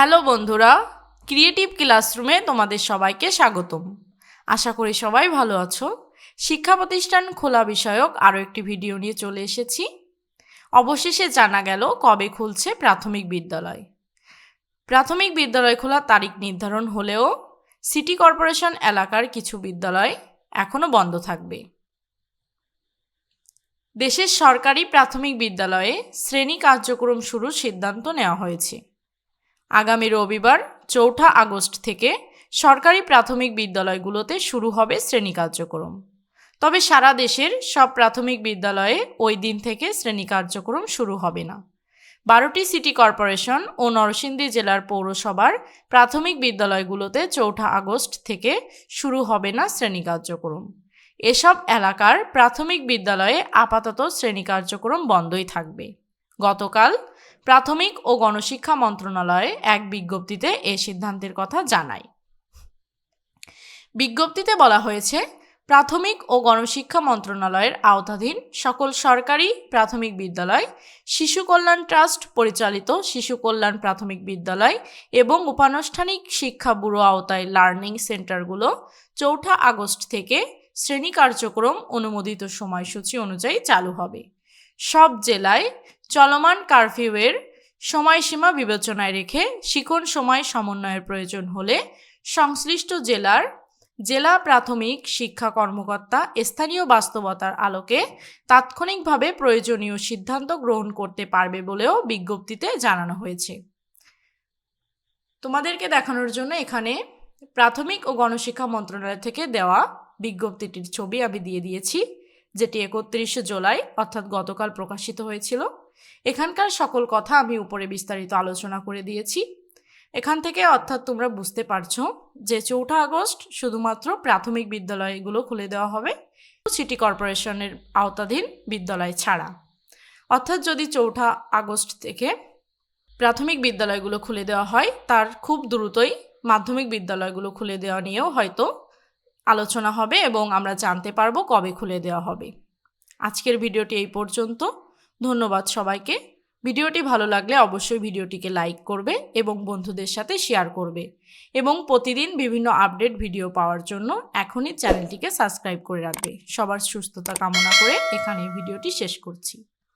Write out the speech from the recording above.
Hello বন্ধুরা creative ক্লাসরুমে তোমাদের সবাইকে স্বাগতম। আশা করি সবাই ভালো আছো। শিক্ষা প্রতিষ্ঠান খোলা বিষয়ক আরও একটি ভিডিও নিয়ে চলে এসেছি। অবশেষে জানা গেল কবে খুলছে প্রাথমিক বিদ্যালয়। প্রাথমিক বিদ্যালয় খোলার তারিখ নির্ধারণ হলেও সিটি কর্পোরেশন এলাকার কিছু বিদ্যালয় এখনও বন্ধ থাকবে। দেশের সরকারি প্রাথমিক বিদ্যালয়ে শ্রেণি কার্যক্রম শুরুর সিদ্ধান্ত নেওয়া হয়েছে। আগামী রবিবার, চৌঠা আগস্ট থেকে সরকারি প্রাথমিক বিদ্যালয়গুলোতে শুরু হবে শ্রেণি কার্যক্রম। তবে সারা দেশের সব প্রাথমিক বিদ্যালয়ে ওই দিন থেকে শ্রেণি কার্যক্রম শুরু হবে না। বারোটি সিটি কর্পোরেশন ও নরসিংদী জেলার পৌরসভার প্রাথমিক বিদ্যালয়গুলোতে চৌঠা আগস্ট থেকে শুরু হবে না শ্রেণি কার্যক্রম। এসব এলাকার প্রাথমিক বিদ্যালয়ে আপাতত শ্রেণি কার্যক্রম বন্ধই থাকবে। গতকাল প্রাথমিক ও গণশিক্ষা মন্ত্রণালয়ে এক বিজ্ঞপ্তিতে এ সিদ্ধান্তের কথা জানায়। বিজ্ঞপ্তিতে বলা হয়েছে, প্রাথমিক ও গণশিক্ষা মন্ত্রণালয়ের আওতাধীন সকল সরকারি প্রাথমিক বিদ্যালয়, শিশু কল্যাণ ট্রাস্ট পরিচালিত শিশু কল্যাণ প্রাথমিক বিদ্যালয় এবং উপানুষ্ঠানিক শিক্ষা ব্যুরো আওতায় লার্নিং সেন্টারগুলো চৌঠা আগস্ট থেকে শ্রেণি কার্যক্রম অনুমোদিত সময়সূচি অনুযায়ী চালু হবে। সব জেলায় চলমান কারফিউয়ের সময়সীমা বিবেচনায় রেখে শিখন সময় সমন্বয়ের প্রয়োজন হলে সংশ্লিষ্ট জেলার জেলা প্রাথমিক শিক্ষা কর্মকর্তা স্থানীয় বাস্তবতার আলোকে তাৎক্ষণিকভাবে প্রয়োজনীয় সিদ্ধান্ত গ্রহণ করতে পারবে বলেও বিজ্ঞপ্তিতে জানানো হয়েছে। তোমাদেরকে দেখানোর জন্য এখানে প্রাথমিক ও গণশিক্ষা মন্ত্রণালয় থেকে দেওয়া বিজ্ঞপ্তিটির ছবি আমি দিয়ে দিয়েছি। যেটি একত্রিশে জুলাই অর্থাৎ গতকাল প্রকাশিত হয়েছিল। এখানকার সকল কথা আমি উপরে বিস্তারিত আলোচনা করে দিয়েছি। এখান থেকে অর্থাৎ তোমরা বুঝতে পারছ যে চৌঠা আগস্ট শুধুমাত্র প্রাথমিক বিদ্যালয়গুলো খুলে দেওয়া হবে, সিটি কর্পোরেশনের আওতাধীন বিদ্যালয় ছাড়া। অর্থাৎ যদি চৌঠা আগস্ট থেকে প্রাথমিক বিদ্যালয়গুলো খুলে দেওয়া হয়, তার খুব দ্রুতই মাধ্যমিক বিদ্যালয়গুলো খুলে দেওয়া নিয়েও হয়তো আলোচনা হবে এবং আমরা জানতে পারব কবে খুলে দেওয়া হবে। আজকের ভিডিওটি এই পর্যন্ত। ধন্যবাদ সবাইকে। ভিডিওটি ভালো লাগলে অবশ্যই ভিডিওটিকে লাইক করবে এবং বন্ধুদের সাথে শেয়ার করবে এবং প্রতিদিন বিভিন্ন আপডেট ভিডিও পাওয়ার জন্য এখনই চ্যানেলটিকে সাবস্ক্রাইব করে রাখবে। সবার সুস্থতা কামনা করে এখানে ভিডিওটি শেষ করছি।